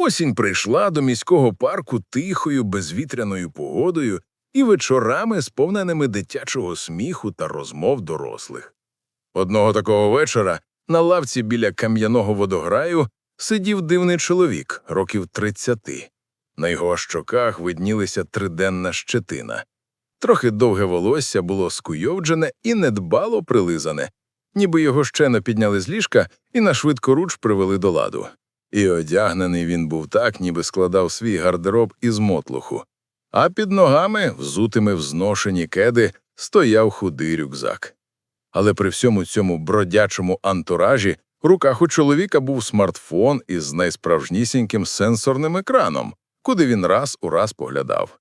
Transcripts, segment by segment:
Осінь прийшла до міського парку тихою, безвітряною погодою і вечорами, сповненими дитячого сміху та розмов дорослих. Одного такого вечора на лавці біля кам'яного водограю сидів дивний чоловік років тридцяти. На його щоках виднілися триденна щетина. Трохи довге волосся було скуйовджене і недбало прилизане, ніби його щено підняли з ліжка і на швидкоруч привели до ладу. І одягнений він був так, ніби складав свій гардероб із мотлуху. А під ногами, взутими в зношені кеди, стояв худий рюкзак. Але при всьому цьому бродячому антуражі в руках у чоловіка був смартфон із найсправжнісіньким сенсорним екраном, куди він раз у раз поглядав.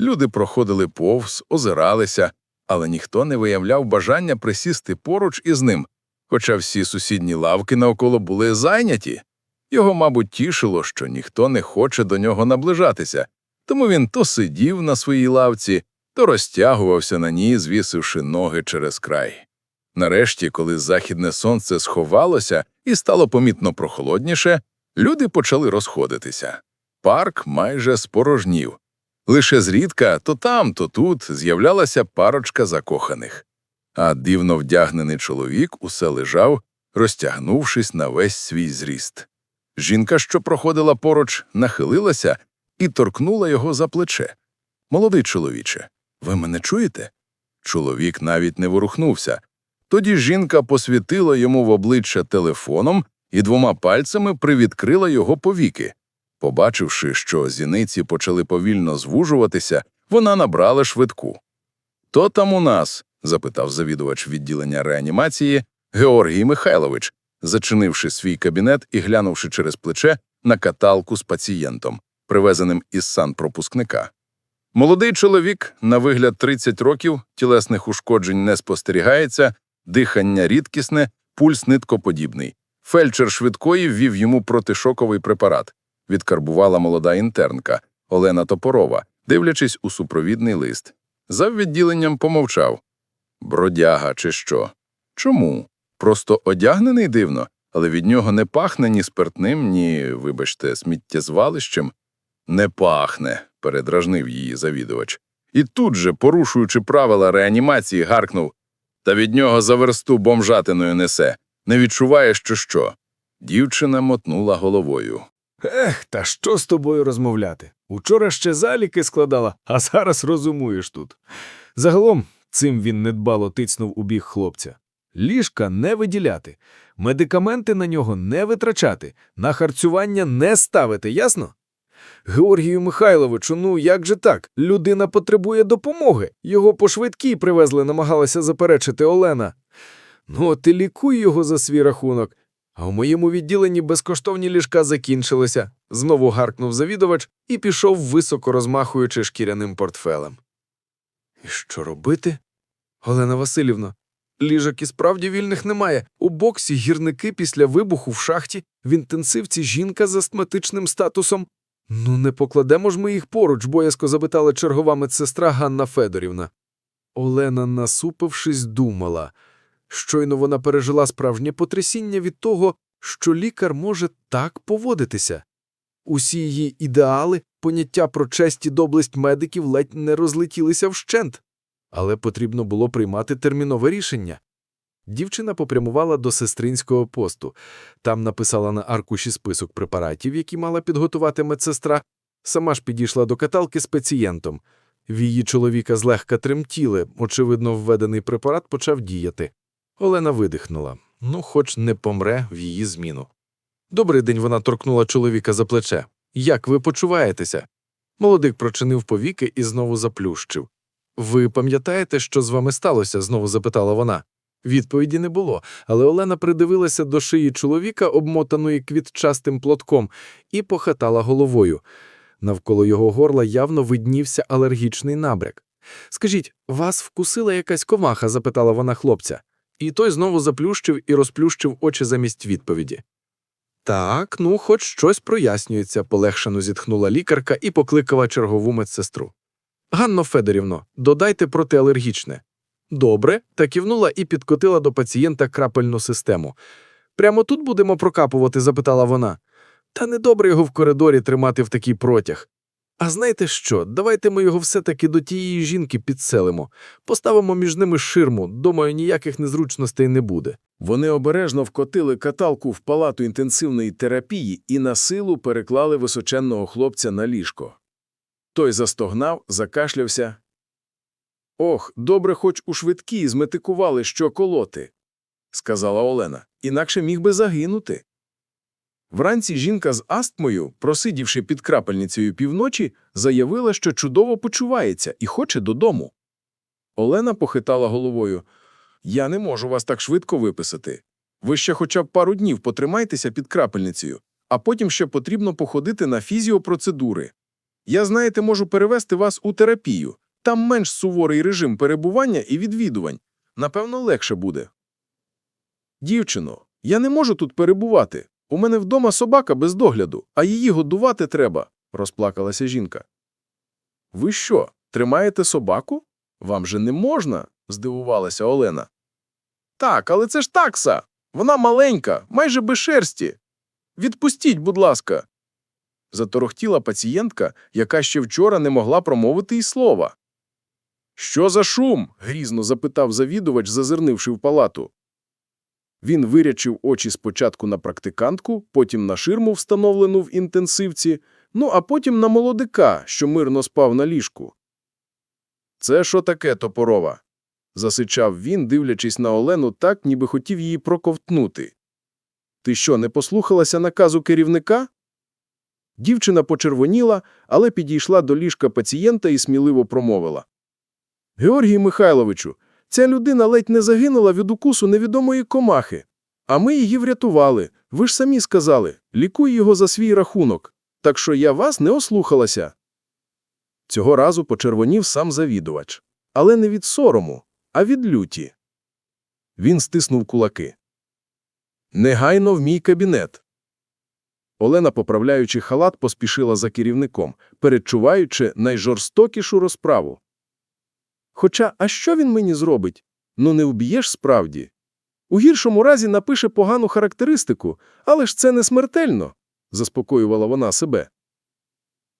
Люди проходили повз, озиралися, але ніхто не виявляв бажання присісти поруч із ним, хоча всі сусідні лавки навколо були зайняті. Його, мабуть, тішило, що ніхто не хоче до нього наближатися, тому він то сидів на своїй лавці, то розтягувався на ній, звісивши ноги через край. Нарешті, коли західне сонце сховалося і стало помітно прохолодніше, люди почали розходитися. Парк майже спорожнів. Лише зрідка то там, то тут з'являлася парочка закоханих. А дивно вдягнений чоловік усе лежав, розтягнувшись на весь свій зріст. Жінка, що проходила поруч, нахилилася і торкнула його за плече. Молодий чоловіче, ви мене чуєте? Чоловік навіть не ворухнувся. Тоді жінка посвітила йому в обличчя телефоном і двома пальцями привідкрила його повіки. Побачивши, що зіниці почали повільно звужуватися, вона набрала швидку. То там у нас? запитав завідувач відділення реанімації Георгій Михайлович, зачинивши свій кабінет і глянувши через плече на каталку з пацієнтом, привезеним із санпропускника. Молодий чоловік, на вигляд 30 років, тілесних ушкоджень не спостерігається, дихання рідкісне, пульс ниткоподібний. Фельдшер швидкої ввів йому протишоковий препарат. Відкарбувала молода інтернка Олена Топорова, дивлячись у супровідний лист. За відділенням помовчав. Бродяга чи що? Чому? Просто одягнений дивно, але від нього не пахне ні спиртним, ні, вибачте, сміттєзвалищем. Не пахне, передражнив її завідувач. І тут же, порушуючи правила реанімації, гаркнув та від нього за версту бомжатиною несе. Не відчуває, що що. Дівчина мотнула головою. Ех, та що з тобою розмовляти? Учора ще заліки складала, а зараз розумуєш тут. Загалом, цим він недбало тицнув у бік хлопця. Ліжка не виділяти, медикаменти на нього не витрачати, на харцювання не ставити, ясно? Георгію Михайловичу, ну як же так? Людина потребує допомоги. Його по швидкій привезли, намагалася заперечити Олена. Ну, і лікуй його за свій рахунок. А у моєму відділенні безкоштовні ліжка закінчилися, знову гаркнув завідувач і пішов, високо розмахуючи шкіряним портфелем. І що робити? Олена Васильівна, ліжок і справді вільних немає. У боксі гірники після вибуху в шахті, в інтенсивці жінка з астматичним статусом. Ну, не покладемо ж ми їх поруч, боязко запитала чергова медсестра Ганна Федорівна. Олена, насупившись, думала. Щойно вона пережила справжнє потрясіння від того, що лікар може так поводитися. Усі її ідеали, поняття про честь і доблесть медиків ледь не розлетілися вщент, але потрібно було приймати термінове рішення. Дівчина попрямувала до сестринського посту. Там написала на аркуші список препаратів, які мала підготувати медсестра, сама ж підійшла до каталки з пацієнтом. В її чоловіка злегка тремтіли, очевидно, введений препарат почав діяти. Олена видихнула. Ну, хоч не помре в її зміну. Добрий день вона торкнула чоловіка за плече. Як ви почуваєтеся? Молодик прочинив повіки і знову заплющив. Ви пам'ятаєте, що з вами сталося? знову запитала вона. Відповіді не було, але Олена придивилася до шиї чоловіка, обмотаної квітчастим платком, і похитала головою. Навколо його горла явно виднівся алергічний набряк. Скажіть, вас вкусила якась комаха? запитала вона хлопця. І той знову заплющив і розплющив очі замість відповіді. Так, ну, хоч щось прояснюється, полегшено зітхнула лікарка і покликала чергову медсестру. Ганно Федорівно, додайте протиалергічне. Добре, та кивнула і підкотила до пацієнта крапельну систему. Прямо тут будемо прокапувати? запитала вона. Та недобре його в коридорі тримати в такий протяг. А знаєте що? Давайте ми його все-таки до тієї жінки підселимо. Поставимо між ними ширму, думаю, ніяких незручностей не буде. Вони обережно вкотили каталку в палату інтенсивної терапії і на силу переклали височенного хлопця на ліжко. Той застогнав, закашлявся. Ох, добре, хоч у швидкій зметикували, що колоти, сказала Олена, інакше міг би загинути. Вранці жінка з астмою, просидівши під крапельницею півночі, заявила, що чудово почувається і хоче додому. Олена похитала головою. Я не можу вас так швидко виписати. Ви ще хоча б пару днів потримайтеся під крапельницею, а потім ще потрібно походити на фізіопроцедури. Я, знаєте, можу перевести вас у терапію. Там менш суворий режим перебування і відвідувань. Напевно, легше буде. Дівчино, я не можу тут перебувати. У мене вдома собака без догляду, а її годувати треба, розплакалася жінка. Ви що, тримаєте собаку? Вам же не можна, здивувалася Олена. Так, але це ж такса. Вона маленька, майже без шерсті. Відпустіть, будь ласка. Заторохтіла пацієнтка, яка ще вчора не могла промовити й слова. Що за шум? грізно запитав завідувач, зазирнивши в палату. Він вирячив очі спочатку на практикантку, потім на ширму, встановлену в інтенсивці, ну а потім на молодика, що мирно спав на ліжку. Це що таке, топорова? засичав він, дивлячись на Олену так, ніби хотів її проковтнути. Ти що, не послухалася наказу керівника? Дівчина почервоніла, але підійшла до ліжка пацієнта і сміливо промовила. Георгій Михайловичу, ця людина ледь не загинула від укусу невідомої комахи. А ми її врятували. Ви ж самі сказали, лікуй його за свій рахунок. Так що я вас не ослухалася. Цього разу почервонів сам завідувач. Але не від сорому, а від люті. Він стиснув кулаки. Негайно в мій кабінет. Олена, поправляючи халат, поспішила за керівником, передчуваючи найжорстокішу розправу. Хоча, а що він мені зробить? Ну не вб'єш справді. У гіршому разі напише погану характеристику, але ж це не смертельно, заспокоювала вона себе.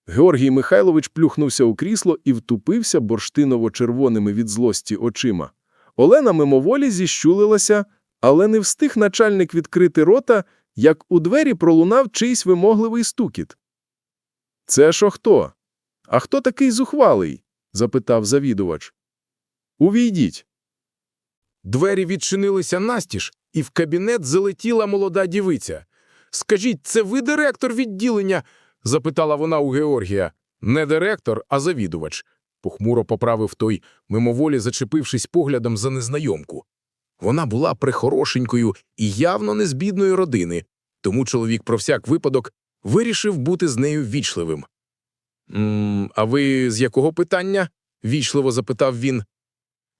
Георгій Михайлович плюхнувся у крісло і втупився бурштиново-червоними від злості очима. Олена мимоволі зіщулилася, але не встиг начальник відкрити рота, як у двері пролунав чийсь вимогливий стукіт. Це що хто? А хто такий зухвалий? запитав завідувач. Увійдіть. Двері відчинилися настіж, і в кабінет залетіла молода дівиця. Скажіть, це ви директор відділення? запитала вона у Георгія. Не директор, а завідувач. Похмуро поправив той, мимоволі зачепившись поглядом за незнайомку. Вона була прихорошенькою і явно не з бідної родини, тому чоловік про всяк випадок вирішив бути з нею ввічливим. «М, А ви з якого питання? вічливо запитав він.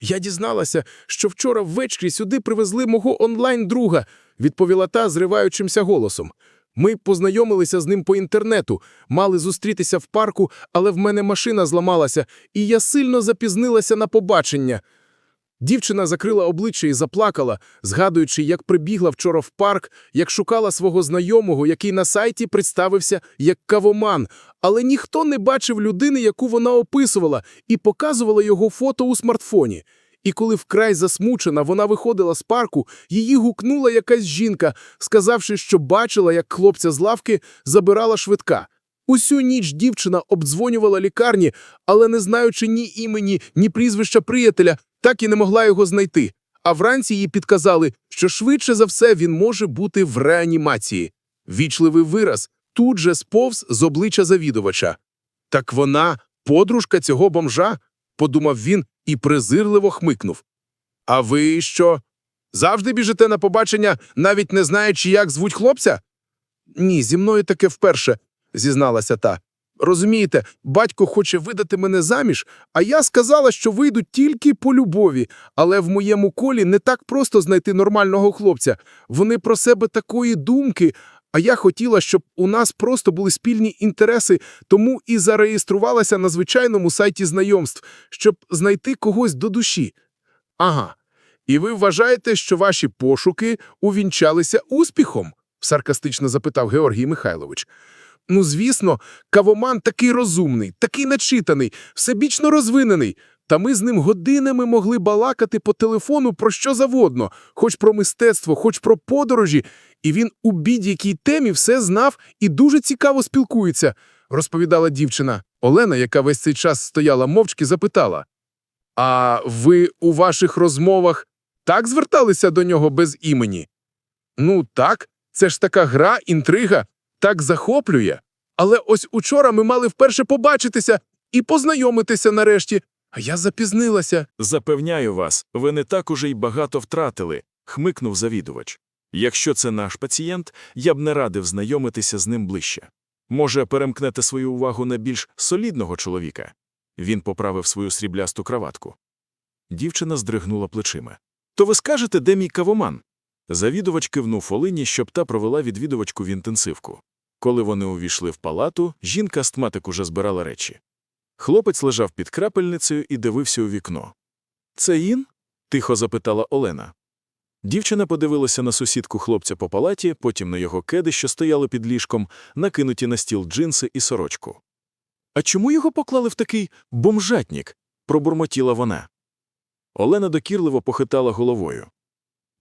Я дізналася, що вчора ввечері сюди привезли мого онлайн-друга, відповіла та зриваючимся голосом. Ми познайомилися з ним по інтернету, мали зустрітися в парку, але в мене машина зламалася, і я сильно запізнилася на побачення. Дівчина закрила обличчя і заплакала, згадуючи, як прибігла вчора в парк, як шукала свого знайомого, який на сайті представився як кавоман, але ніхто не бачив людини, яку вона описувала, і показувала його фото у смартфоні. І коли вкрай засмучена вона виходила з парку, її гукнула якась жінка, сказавши, що бачила, як хлопця з лавки забирала швидка. Усю ніч дівчина обдзвонювала лікарні, але не знаючи ні імені, ні прізвища приятеля, так і не могла його знайти. А вранці їй підказали, що швидше за все він може бути в реанімації. Вічливий вираз тут же сповз з обличчя завідувача. Так вона подружка цього бомжа, подумав він і презирливо хмикнув. А ви що? Завжди біжите на побачення, навіть не знаючи, як звуть хлопця? Ні, зі мною таке вперше, зізналася та. Розумієте, батько хоче видати мене заміж, а я сказала, що вийду тільки по любові, але в моєму колі не так просто знайти нормального хлопця. Вони про себе такої думки, а я хотіла, щоб у нас просто були спільні інтереси, тому і зареєструвалася на звичайному сайті знайомств, щоб знайти когось до душі. Ага. І ви вважаєте, що ваші пошуки увінчалися успіхом? саркастично запитав Георгій Михайлович. Ну, звісно, кавоман такий розумний, такий начитаний, всебічно розвинений. Та ми з ним годинами могли балакати по телефону про що завгодно, хоч про мистецтво, хоч про подорожі, і він у будь-якій темі все знав і дуже цікаво спілкується, розповідала дівчина. Олена, яка весь цей час стояла мовчки, запитала: А ви у ваших розмовах так зверталися до нього без імені? Ну, так, це ж така гра, інтрига, так захоплює. Але ось учора ми мали вперше побачитися і познайомитися нарешті, а я запізнилася. Запевняю вас, ви не так уже й багато втратили, хмикнув завідувач. Якщо це наш пацієнт, я б не радив знайомитися з ним ближче. Може, перемкнете свою увагу на більш солідного чоловіка. Він поправив свою сріблясту краватку. Дівчина здригнула плечима. То ви скажете, де мій кавоман? Завідувач кивнув Олині, щоб та провела відвідувачку в інтенсивку. Коли вони увійшли в палату, жінка-астматик уже збирала речі. Хлопець лежав під крапельницею і дивився у вікно. Це Ін? тихо запитала Олена. Дівчина подивилася на сусідку хлопця по палаті, потім на його кеди, що стояли під ліжком, накинуті на стіл джинси і сорочку. А чому його поклали в такий бомжатнік? пробурмотіла вона. Олена докірливо похитала головою.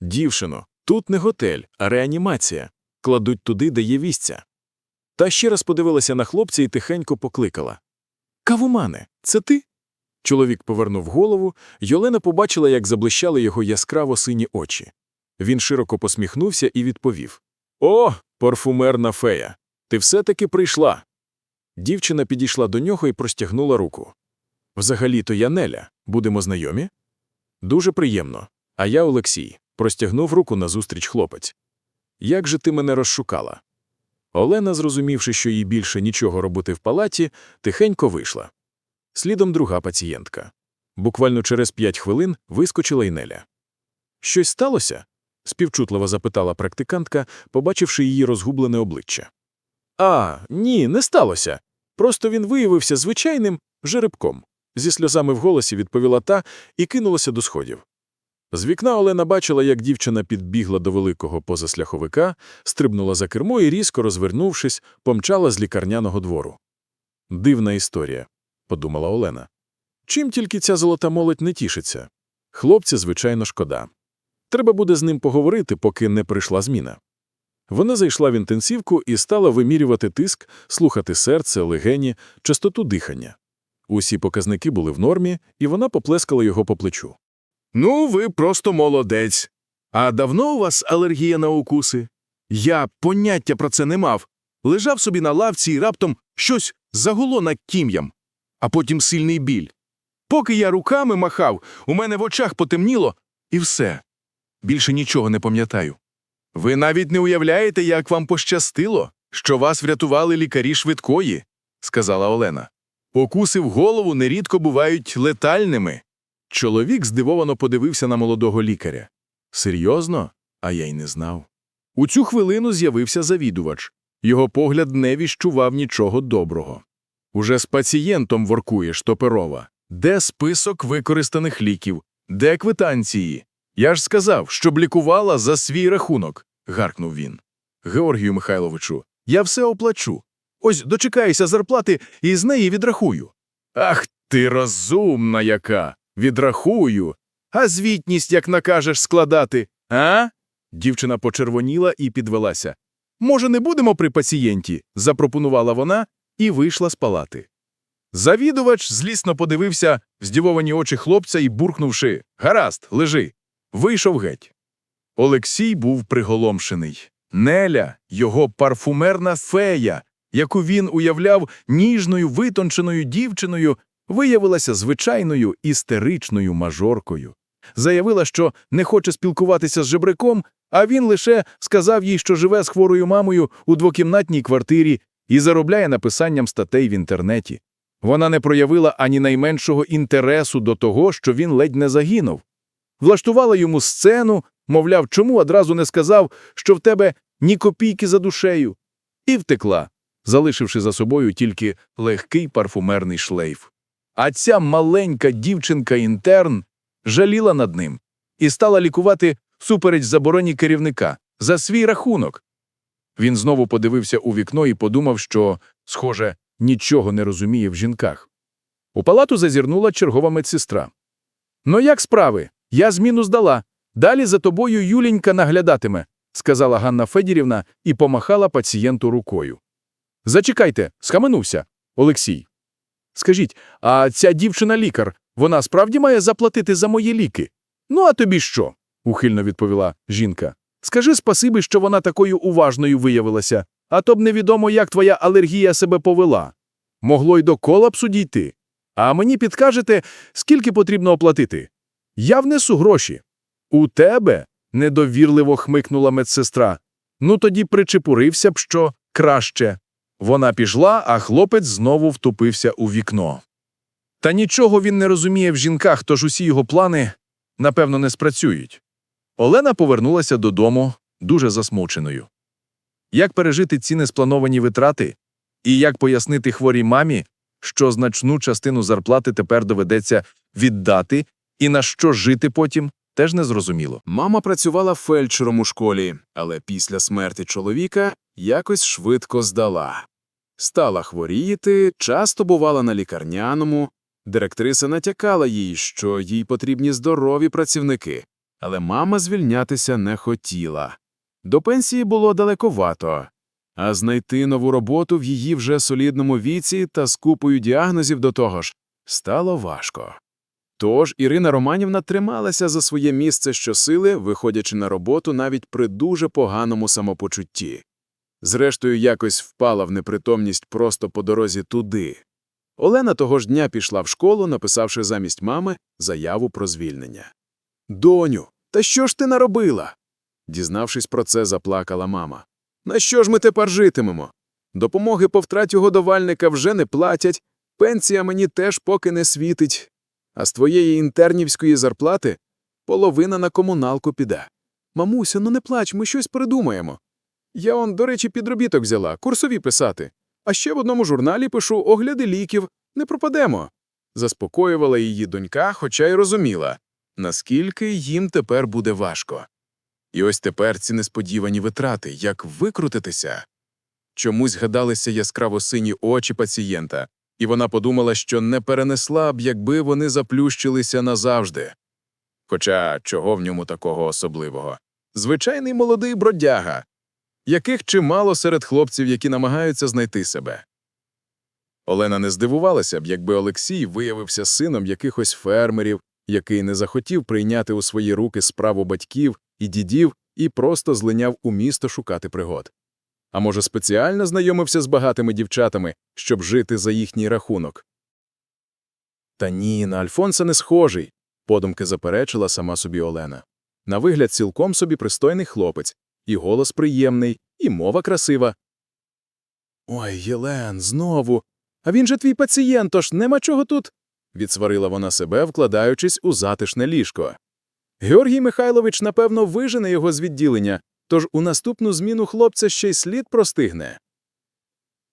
Дівчино, тут не готель, а реанімація. Кладуть туди, де є вісця. Та ще раз подивилася на хлопця і тихенько покликала. Кавумане, це ти? Чоловік повернув голову, й Олена побачила, як заблищали його яскраво сині очі. Він широко посміхнувся і відповів: О, парфумерна фея! Ти все-таки прийшла. Дівчина підійшла до нього і простягнула руку. Взагалі-то я Неля. Будемо знайомі? Дуже приємно. А я Олексій. Простягнув руку назустріч хлопець. Як же ти мене розшукала? Олена, зрозумівши, що їй більше нічого робити в палаті, тихенько вийшла. Слідом друга пацієнтка. Буквально через п'ять хвилин вискочила й Неля. Щось сталося? співчутливо запитала практикантка, побачивши її розгублене обличчя. А, ні, не сталося. Просто він виявився звичайним жеребком. Зі сльозами в голосі відповіла та і кинулася до сходів. З вікна Олена бачила, як дівчина підбігла до великого позасляховика, стрибнула за кермо і, різко розвернувшись, помчала з лікарняного двору. Дивна історія, подумала Олена. Чим тільки ця золота молодь не тішиться? Хлопця, звичайно, шкода. Треба буде з ним поговорити, поки не прийшла зміна. Вона зайшла в інтенсивку і стала вимірювати тиск, слухати серце, легені, частоту дихання. Усі показники були в нормі, і вона поплескала його по плечу. Ну, ви просто молодець. А давно у вас алергія на укуси? Я поняття про це не мав. Лежав собі на лавці і раптом щось загуло над кім'ям, а потім сильний біль. Поки я руками махав, у мене в очах потемніло, і все. Більше нічого не пам'ятаю. Ви навіть не уявляєте, як вам пощастило, що вас врятували лікарі швидкої, сказала Олена. Укуси в голову нерідко бувають летальними. Чоловік здивовано подивився на молодого лікаря. Серйозно? А я й не знав. У цю хвилину з'явився завідувач. Його погляд не віщував нічого доброго. Уже з пацієнтом воркуєш, Топерова. Де список використаних ліків? Де квитанції? Я ж сказав, щоб лікувала за свій рахунок, гаркнув він. Георгію Михайловичу, я все оплачу. Ось дочекаюся зарплати і з неї відрахую. Ах ти розумна яка! Відрахую. А звітність, як накажеш, складати, а? Дівчина почервоніла і підвелася. Може, не будемо при пацієнті? запропонувала вона і вийшла з палати. Завідувач злісно подивився в здивовані очі хлопця і, буркнувши Гаразд, лежи, вийшов геть. Олексій був приголомшений. Неля, його парфумерна фея, яку він уявляв ніжною витонченою дівчиною, виявилася звичайною істеричною мажоркою. Заявила, що не хоче спілкуватися з жебраком, а він лише сказав їй, що живе з хворою мамою у двокімнатній квартирі і заробляє написанням статей в інтернеті. Вона не проявила ані найменшого інтересу до того, що він ледь не загинув. Влаштувала йому сцену, мовляв, чому одразу не сказав, що в тебе ні копійки за душею, і втекла, залишивши за собою тільки легкий парфумерний шлейф. А ця маленька дівчинка-інтерн жаліла над ним і стала лікувати супереч забороні керівника за свій рахунок. Він знову подивився у вікно і подумав, що, схоже, нічого не розуміє в жінках. У палату зазірнула чергова медсестра. Ну як справи? Я зміну здала. Далі за тобою Юлінька наглядатиме, сказала Ганна Федірівна і помахала пацієнту рукою. Зачекайте, схаменувся, Олексій. Скажіть, а ця дівчина-лікар, вона справді має заплатити за мої ліки? Ну, а тобі що? ухильно відповіла жінка. Скажи спасибі, що вона такою уважною виявилася, а то б невідомо, як твоя алергія себе повела. Могло й до колапсу дійти. А мені підкажете, скільки потрібно оплатити? Я внесу гроші. У тебе? недовірливо хмикнула медсестра. Ну тоді причепурився б, що краще. Вона пішла, а хлопець знову втупився у вікно. Та нічого він не розуміє в жінках, тож усі його плани, напевно, не спрацюють. Олена повернулася додому дуже засмученою. Як пережити ці несплановані витрати? І як пояснити хворій мамі, що значну частину зарплати тепер доведеться віддати, і на що жити потім, теж не зрозуміло. Мама працювала фельдшером у школі, але після смерті чоловіка якось швидко здала. Стала хворіти, часто бувала на лікарняному. Директриса натякала їй, що їй потрібні здорові працівники, але мама звільнятися не хотіла. До пенсії було далековато, а знайти нову роботу в її вже солідному віці та з купою діагнозів до того ж стало важко. Тож Ірина Романівна трималася за своє місце щосили, виходячи на роботу навіть при дуже поганому самопочутті. Зрештою, якось впала в непритомність просто по дорозі туди. Олена того ж дня пішла в школу, написавши замість мами заяву про звільнення. Доню, та що ж ти наробила? Дізнавшись про це, заплакала мама. На що ж ми тепер житимемо? Допомоги по втраті годувальника вже не платять, пенсія мені теж поки не світить. А з твоєї інтернівської зарплати половина на комуналку піде. Мамуся, ну не плач, ми щось придумаємо. Я он, до речі, підробіток взяла, курсові писати. А ще в одному журналі пишу огляди ліків, не пропадемо. Заспокоювала її донька, хоча й розуміла, наскільки їм тепер буде важко. І ось тепер ці несподівані витрати, як викрутитися. Чомусь гадалися яскраво сині очі пацієнта, і вона подумала, що не перенесла б, якби вони заплющилися назавжди. Хоча чого в ньому такого особливого? Звичайний молодий бродяга, яких чимало серед хлопців, які намагаються знайти себе. Олена не здивувалася б, якби Олексій виявився сином якихось фермерів, який не захотів прийняти у свої руки справу батьків і дідів і просто злиняв у місто шукати пригод. А може, спеціально знайомився з багатими дівчатами, щоб жити за їхній рахунок. Та ні, на Альфонса не схожий, подумки заперечила сама собі Олена. На вигляд цілком собі пристойний хлопець, і голос приємний, і мова красива. Ой, Єлен, знову. А він же твій пацієнт, тож нема чого тут. відсварила вона себе, вкладаючись у затишне ліжко. Георгій Михайлович, напевно, вижене його з відділення, тож у наступну зміну хлопця ще й слід простигне.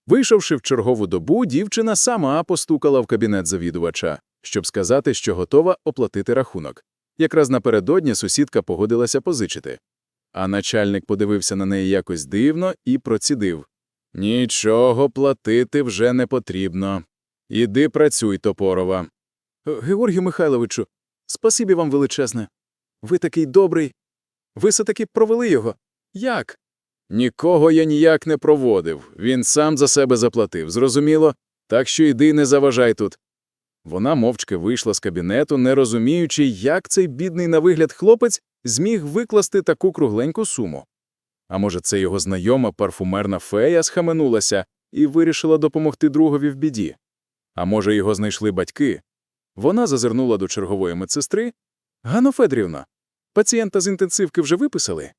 Вийшовши в чергову добу, дівчина сама постукала в кабінет завідувача, щоб сказати, що готова оплатити рахунок. Якраз напередодні сусідка погодилася позичити. А начальник подивився на неї якось дивно і процідив. Нічого платити вже не потрібно. Іди працюй, Топорова. Георгію Михайловичу, спасибі вам величезне. Ви такий добрий. Ви все-таки провели його. Як? Нікого я ніяк не проводив. Він сам за себе заплатив, зрозуміло? Так що йди не заважай тут. Вона мовчки вийшла з кабінету, не розуміючи, як цей бідний на вигляд хлопець зміг викласти таку кругленьку суму. А може, це його знайома парфумерна фея схаменулася і вирішила допомогти другові в біді? А може, його знайшли батьки? Вона зазирнула до чергової медсестри. Ганно Федрівна, пацієнта з інтенсивки вже виписали?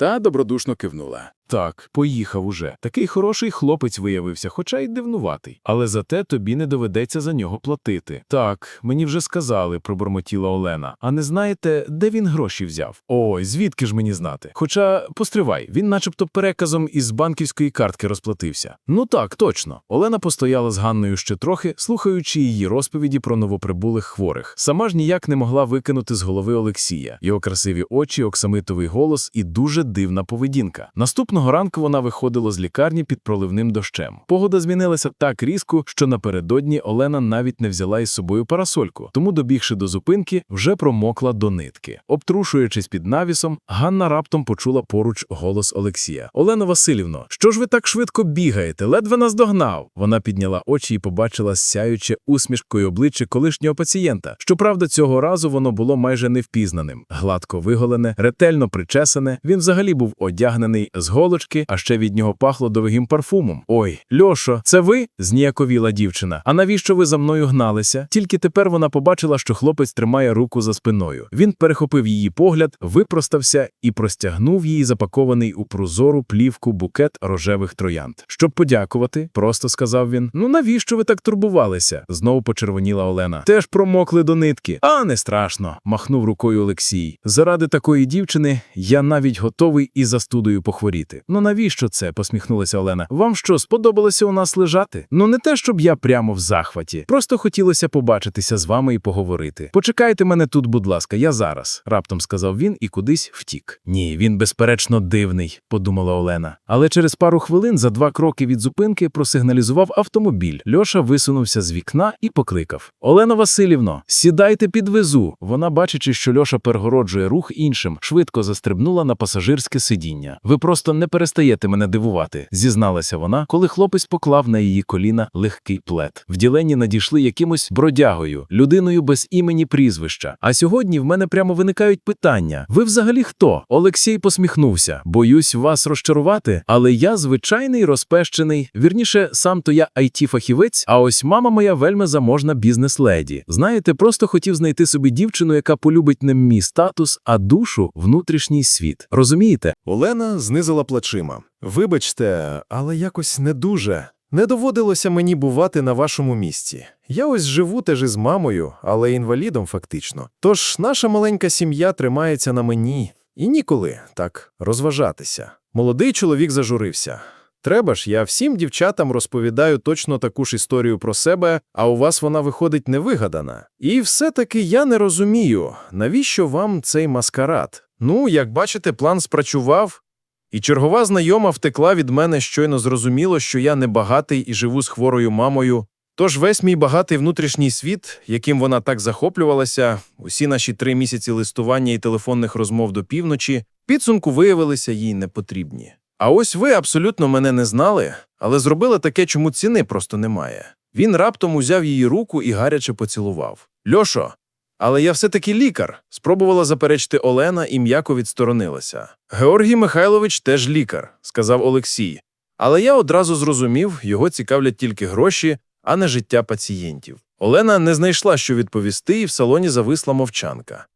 Та добродушно кивнула. Так, поїхав уже. Такий хороший хлопець виявився, хоча й дивнуватий. Але зате тобі не доведеться за нього платити. Так, мені вже сказали, пробормотіла Олена. А не знаєте, де він гроші взяв? Ой, звідки ж мені знати? Хоча, постривай, він начебто переказом із банківської картки розплатився. Ну так, точно. Олена постояла з Ганною ще трохи, слухаючи її розповіді про новоприбулих хворих. Сама ж ніяк не могла викинути з голови Олексія, його красиві очі, оксамитовий голос і дуже дивна поведінка. Наступного Наступного ранку вона виходила з лікарні під проливним дощем. Погода змінилася так різко, що напередодні Олена навіть не взяла із собою парасольку, тому, добігши до зупинки, вже промокла до нитки. Обтрушуючись під навісом, Ганна раптом почула поруч голос Олексія. Олено Васильівно, що ж ви так швидко бігаєте? Ледве нас догнав. Вона підняла очі і побачила сяюче усмішкою обличчя колишнього пацієнта. Щоправда, цього разу воно було майже невпізнаним. Гладко виголене, ретельно причесане. Він взагалі був одягнений з голочки, а ще від нього пахло дорогим парфумом. Ой, Льошо, це ви? зніяковіла дівчина. А навіщо ви за мною гналися? Тільки тепер вона побачила, що хлопець тримає руку за спиною. Він перехопив її погляд, випростався і простягнув їй запакований у прозору плівку букет рожевих троянд. Щоб подякувати, просто сказав він: Ну навіщо ви так турбувалися? Знову почервоніла Олена. Теж промокли до нитки. А не страшно, махнув рукою Олексій. Заради такої дівчини я навіть готовий і застудою похворіти. Ну навіщо це? посміхнулася Олена. Вам що, сподобалося у нас лежати? Ну не те, щоб я прямо в захваті. Просто хотілося побачитися з вами і поговорити. Почекайте мене тут, будь ласка, я зараз, раптом сказав він і кудись втік. Ні, він безперечно дивний, подумала Олена. Але через пару хвилин за два кроки від зупинки просигналізував автомобіль. Льоша висунувся з вікна і покликав: Олено Васильівно, сідайте підвезу. Вона, бачачи, що Льоша перегороджує рух іншим, швидко застрибнула на пасажирське сидіння. Ви просто не перестаєте мене дивувати, зізналася вона, коли хлопець поклав на її коліна легкий плед. Вділені надійшли якимось бродягою, людиною без імені прізвища. А сьогодні в мене прямо виникають питання: ви взагалі хто? Олексій посміхнувся. Боюсь вас розчарувати, але я звичайний розпещений. Вірніше, сам то я it фахівець а ось мама моя вельми заможна бізнес-леді. Знаєте, просто хотів знайти собі дівчину, яка полюбить не мій статус, а душу, внутрішній світ. Розумієте? Олена знизила плечима. Вибачте, але якось не дуже. Не доводилося мені бувати на вашому місці. Я ось живу теж із мамою, але інвалідом фактично. Тож наша маленька сім'я тримається на мені. І ніколи так розважатися. Молодий чоловік зажурився. Треба ж, я всім дівчатам розповідаю точно таку ж історію про себе, а у вас вона виходить невигадана. І все-таки я не розумію, навіщо вам цей маскарад? Ну, як бачите, план спрацював, і чергова знайома втекла від мене щойно зрозуміло, що я небагатий і живу з хворою мамою. Тож весь мій багатий внутрішній світ, яким вона так захоплювалася, усі наші три місяці листування і телефонних розмов до півночі, підсумку виявилися їй непотрібні. А ось ви абсолютно мене не знали, але зробили таке, чому ціни просто немає. Він раптом узяв її руку і гаряче поцілував. Льошо, але я все-таки лікар, спробувала заперечити Олена і м'яко відсторонилася. Георгій Михайлович теж лікар, сказав Олексій. Але я одразу зрозумів, його цікавлять тільки гроші, а не життя пацієнтів. Олена не знайшла, що відповісти, і в салоні зависла мовчанка.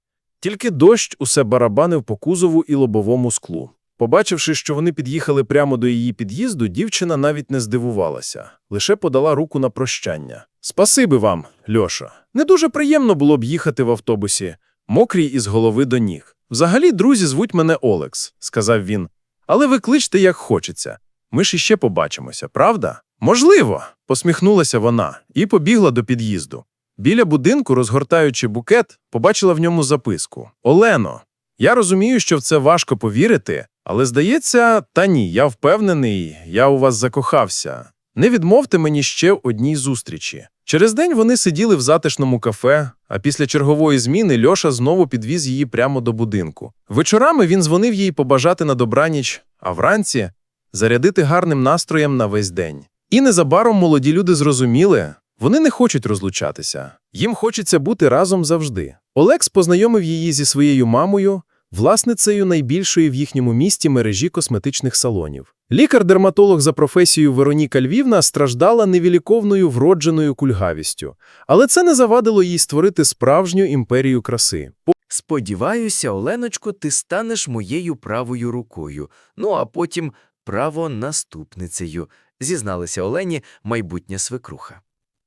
Тільки дощ усе барабанив по кузову і лобовому склу. Побачивши, що вони під'їхали прямо до її під'їзду, дівчина навіть не здивувалася, лише подала руку на прощання. Спасиби вам, Льоша. Не дуже приємно було б їхати в автобусі, мокрій із голови до ніг. Взагалі, друзі, звуть мене Олекс, сказав він. Але ви кличте, як хочеться. Ми ж іще побачимося, правда? Можливо, посміхнулася вона і побігла до під'їзду. Біля будинку, розгортаючи букет, побачила в ньому записку: Олено, я розумію, що в це важко повірити, але здається, та ні, я впевнений, я у вас закохався. Не відмовте мені ще одній зустрічі. Через день вони сиділи в затишному кафе, а після чергової зміни Льоша знову підвіз її прямо до будинку. Вечорами він дзвонив їй побажати на добраніч, а вранці зарядити гарним настроєм на весь день. І незабаром молоді люди зрозуміли, вони не хочуть розлучатися. Їм хочеться бути разом завжди. Олекс познайомив її зі своєю мамою, власницею найбільшої в їхньому місті мережі косметичних салонів. Лікар-дерматолог за професією Вероніка Львівна страждала невіліковною вродженою кульгавістю, але це не завадило їй створити справжню імперію краси. Сподіваюся, Оленочко, ти станеш моєю правою рукою, ну а потім правонаступницею, зізналася Олені майбутня свекруха.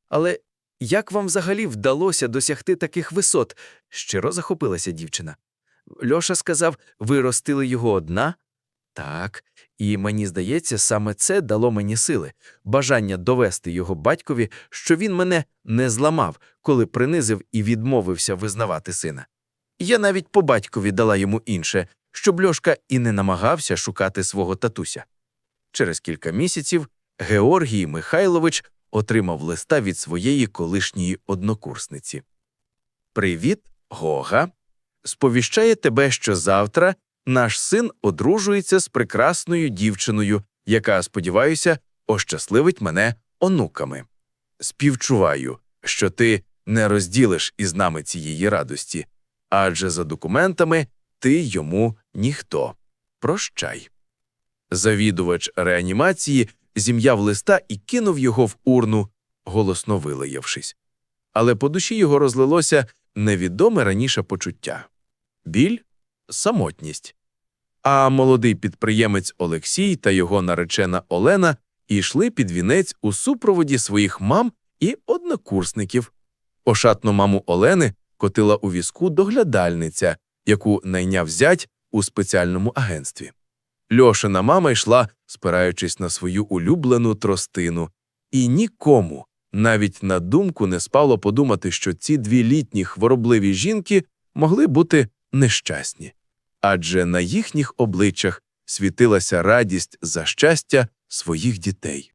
Але як вам взагалі вдалося досягти таких висот? щиро захопилася дівчина. Льоша сказав, ви ростили його одна? Так, і мені здається, саме це дало мені сили, бажання довести його батькові, що він мене не зламав, коли принизив і відмовився визнавати сина. Я навіть по батькові дала йому інше, щоб Льошка і не намагався шукати свого татуся. Через кілька місяців Георгій Михайлович отримав листа від своєї колишньої однокурсниці. Привіт, Гога. Сповіщає тебе, що завтра наш син одружується з прекрасною дівчиною, яка, сподіваюся, ощасливить мене онуками. Співчуваю, що ти не розділиш із нами цієї радості, адже за документами ти йому ніхто. Прощай. Завідувач реанімації зім'яв листа і кинув його в урну, голосно вилаявшись. Але по душі його розлилося невідоме раніше почуття біль, самотність. А молодий підприємець Олексій та його наречена Олена йшли під вінець у супроводі своїх мам і однокурсників. Ошатну маму Олени котила у візку доглядальниця, яку найняв зять у спеціальному агентстві. Льошина мама йшла, спираючись на свою улюблену тростину, і нікому навіть на думку не спало подумати, що ці дві літні хворобливі жінки могли бути нещасні, адже на їхніх обличчях світилася радість за щастя своїх дітей.